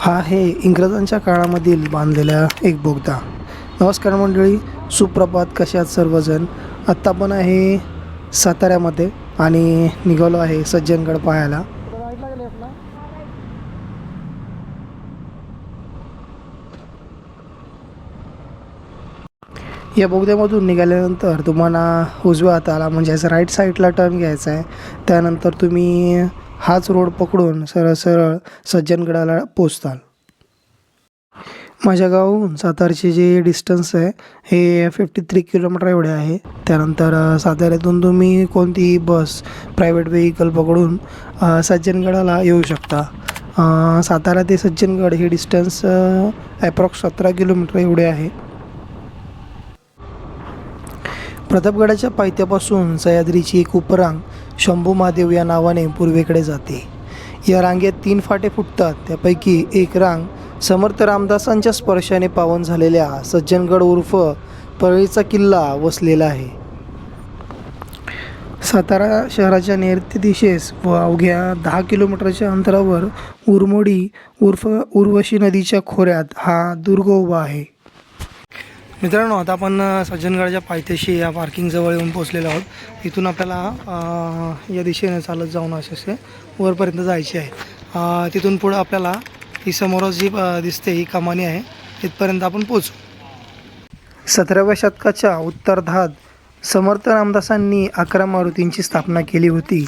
हा आहे इंग्रजांच्या काळामधील बांधलेला एक बोगदा. नमस्कार मंडळी सुप्रभात. कशात सर्वजण? आत्ता पण आहे साताऱ्यामध्ये आणि निघालो आहे सज्जनगड पाहायला. या बोगद्यामधून निघाल्यानंतर तुम्हाला उजव्या हाताला म्हणजे राईट साईडला टर्न घ्यायचा आहे. त्यानंतर तुम्ही हाच रोड पकडून सरळ सरळ सज्जनगडाला पोचताल. माझ्या गावाहून सातारचे जे डिस्टन्स आहे हे फिफ्टी थ्री किलोमीटर एवढे आहे. त्यानंतर साताऱ्यातून तुम्ही कोणतीही बस प्रायव्हेट व्हेकल पकडून सज्जनगडाला येऊ शकता. सातारा ते सज्जनगड हे डिस्टन्स ॲप्रॉक्स सतरा किलोमीटर एवढे आहे. प्रतापगडाच्या पायथ्यापासून सह्याद्रीची एक उपरांग शंभू महादेव या नावाने पूर्वेकडे जाते. या रांगेत तीन फाटे फुटतात. त्यापैकी एक रांग समर्थ रामदासांच्या स्पर्शाने पावन झालेल्या सज्जनगड उर्फ परळीचा किल्ला वसलेला आहे. सातारा शहराच्या नैऋत्य दिशेस व अवघ्या दहा किलोमीटरच्या अंतरावर उरमोडी उर्फ उर्वशी नदीच्या खोऱ्यात हा दुर्ग उभा आहे. मित्रांनो आता आपण सज्जनगडच्या पायथ्याशी या पार्किंगजवळ येऊन पोचलेलो आहोत. इथून आपल्याला या दिशेने चालत जाऊन असे असे वरपर्यंत जायचे आहे. तिथून पुढं आपल्याला ही समोरच जी दिसते ही कमानी आहे तिथपर्यंत आपण पोचू सतराव्या शतकाच्या उत्तरार्धात समर्थ रामदासांनी अकरा मारुतींची स्थापना केली होती.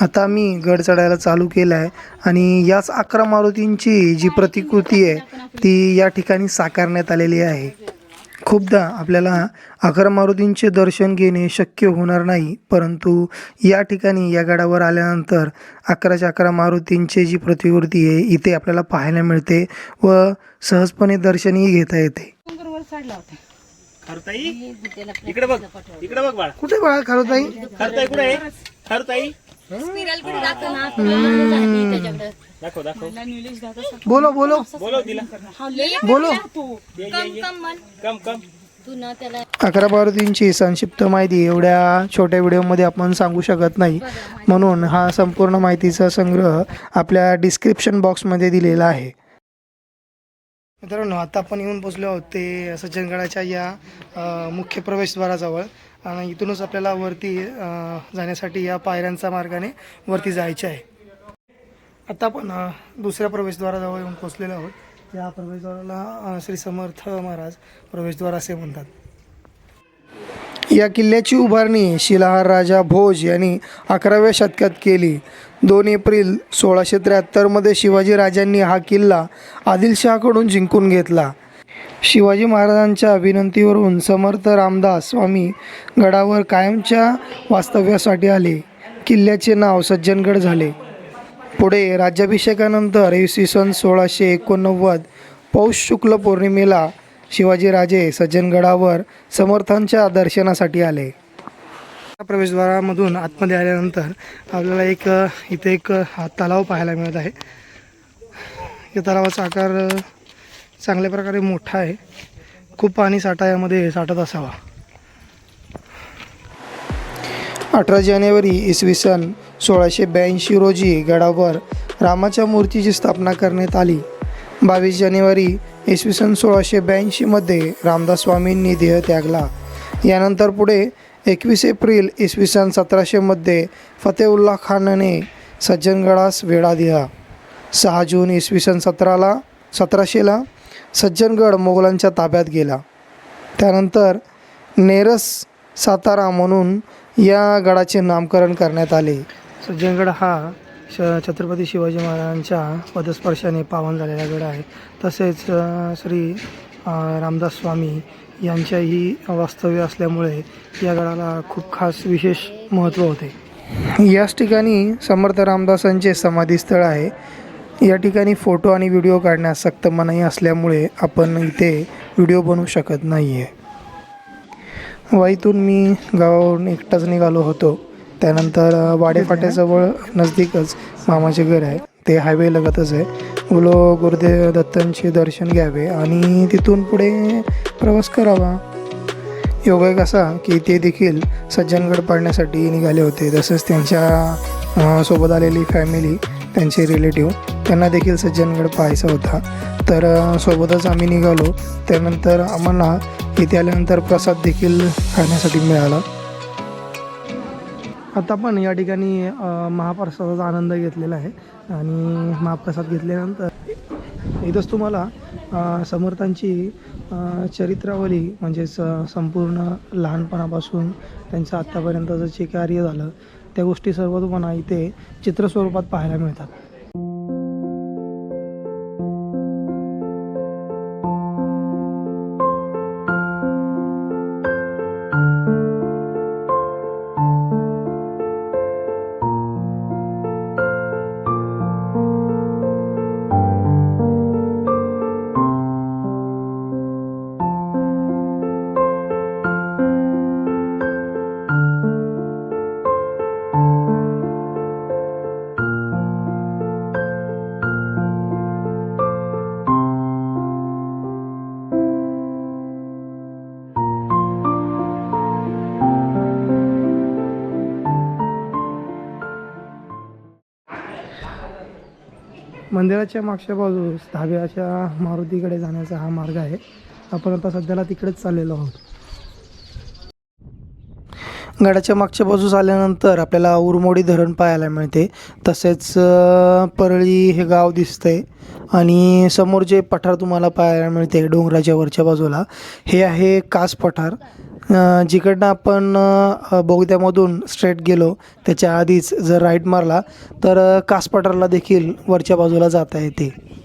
आता मी गड चढायला चालू केला आहे आणि याच अकरा मारुतींची जी प्रतिकृती आहे ती या ठिकाणी साकारण्यात आलेली आहे. खूपदा आपल्याला अकरा मारुतींचे दर्शन घेणे शक्य होणार नाही परंतु या ठिकाणी या गडावर आल्यानंतर अकराच्या अकरा मारुतींची जी प्रतिकृती आहे इथे आपल्याला पाहायला मिळते व सहजपणे दर्शनही घेता येते. इकडे बघ इकडे बघ बाळा. कुठे बाळा खारोताई? खरताई कुठे आहे? खरताई? स्पिरल कुठे ना. त्याच्याकडे. दाखव दाखव. बोलो बोलो. तिला. बोलो. कम कम म्हण कम कम. तू ना त्याला अकरा मारुतींची संक्षिप्त माहिती. एवढ्या छोट्या व्हिडिओमध्ये आपण सांगू शकत नाही. म्हणून हा संपूर्ण माहितीचा संग्रह आपल्या डिस्क्रिप्शन बॉक्समध्ये दिलेला आहे. मित्रांनो आता आपण येऊन पोचलो आहोत ते सज्जनगडाच्या या मुख्य प्रवेशद्वाराजवळ. आणि इथूनच आपल्याला वरती जाण्यासाठी या पायऱ्यांचा मार्गाने वरती जायचे आहे. आता आपण दुसऱ्या प्रवेशद्वाराजवळ येऊन पोचलेलो आहोत. या प्रवेशद्वाराला श्री समर्थ महाराज प्रवेशद्वार असे म्हणतात. या किल्ल्याची उभारणी शिलाहार राजा भोज यांनी अकराव्या शतकात केली. दोन एप्रिल सोळाशे त्र्याहत्तरमध्ये शिवाजी राजांनी हा किल्ला आदिलशहाकडून जिंकून घेतला. शिवाजी महाराजांच्या विनंतीवरून समर्थ रामदास स्वामी गडावर कायमच्या वास्तव्यासाठी आले. किल्ल्याचे नाव सज्जनगड झाले. पुढे राज्याभिषेकानंतर इसवी सन सोळाशे एकोणनव्वद पौष शुक्ल पौर्णिमेला शिवाजीराजे सज्जनगडावर समर्थांच्या दर्शनासाठी आले. या प्रवेशद्वारामधून आतमध्ये आल्यानंतर आपल्याला एक इथे एक हा तलाव पाहायला मिळत आहे. या तलावाचा आकार चांगल्या प्रकारे मोठा आहे. खूप पाणी साठा यामध्ये साठत असावा. अठरा जानेवारी इसवी सन सोळाशे ब्याऐंशी रोजी गडावर रामाच्या मूर्तीची स्थापना करण्यात आली. बावीस जानेवारी इसवी सन सोळाशे ब्याऐंशीमध्ये रामदास स्वामींनी देह त्यागला. यानंतर पुढे एकवीस एप्रिल इसवी सन सतराशेमध्ये फतेउल्ला खानने सज्जनगडास वेढा दिला. सहा जून इसवी सन सतराला सतराशेला सज्जनगड मोगलांच्या ताब्यात गेला. त्यानंतर नेरस सातारा म्हणून या गडाचे नामकरण करण्यात आले. सज्जनगड हा श छत्रपती शिवाजी महाराजांच्या पदस्पर्शाने पावन झालेला गड आहे. तसेच श्री रामदास स्वामी यांच्याही वास्तव्य असल्यामुळे या गडाला खूप खास विशेष महत्त्व होते. याच ठिकाणी समर्थ रामदासांचे समाधीस्थळ आहे. या ठिकाणी फोटो आणि व्हिडिओ काढण्यास सक्त मनाई असल्यामुळे आपण इथे व्हिडिओ बनवू शकत नाही आहे वाईतून मी गावावरून एकटाच निघालो होतो. त्यानंतर वाडेफाट्याजवळ नजदीकच मामाचे घर आहे. ते हायवे लगतच आहे. बोलो गुरुदेव दत्तांचे दर्शन घ्यावे आणि तिथून पुढे प्रवास करावा. योगायोग असा की ते देखील सज्जनगड पाडण्यासाठी निघाले होते. तसंच त्यांच्यासोबत आलेली फॅमिली त्यांचे रिलेटिव्ह त्यांना देखील सज्जनगड पाहायचा होता. तर सोबतच आम्ही निघालो. त्यानंतर आम्हाला इथे आल्यानंतर प्रसाद देखील खाण्यासाठी मिळाला. आता पण या ठिकाणी महाप्रसादाचा आनंद घेतलेला आहे. आणि महाप्रसाद घेतल्यानंतर इथंच तुम्हाला समर्थांची चरित्रावली म्हणजेच संपूर्ण लहानपणापासून त्यांचं आत्तापर्यंतचं जे कार्य झालं त्या गोष्टी सर्व तुम्हाला इथे चित्रस्वरूपात पाहायला मिळतात. मंदिराच्या मागच्या बाजूस धाब्याच्या मारुतीकडे जाण्याचा हा मार्ग आहे. आपण आता सध्याला तिकडेच चाललेलो आहोत. गडाच्या मागच्या बाजूस आल्यानंतर आपल्याला उरमोडी धरण पाहायला मिळते. तसेच परळी हे गाव दिसतंय. आणि समोर जे पठार तुम्हाला पाहायला मिळते डोंगराच्या वरच्या बाजूला हे आहे कास पठार जिकडनं आपण बोगद्यामधून स्ट्रेट गेलो त्याच्या आधीच जर राईट मारला तर अ, देखील वरच्या बाजूला जाता येते.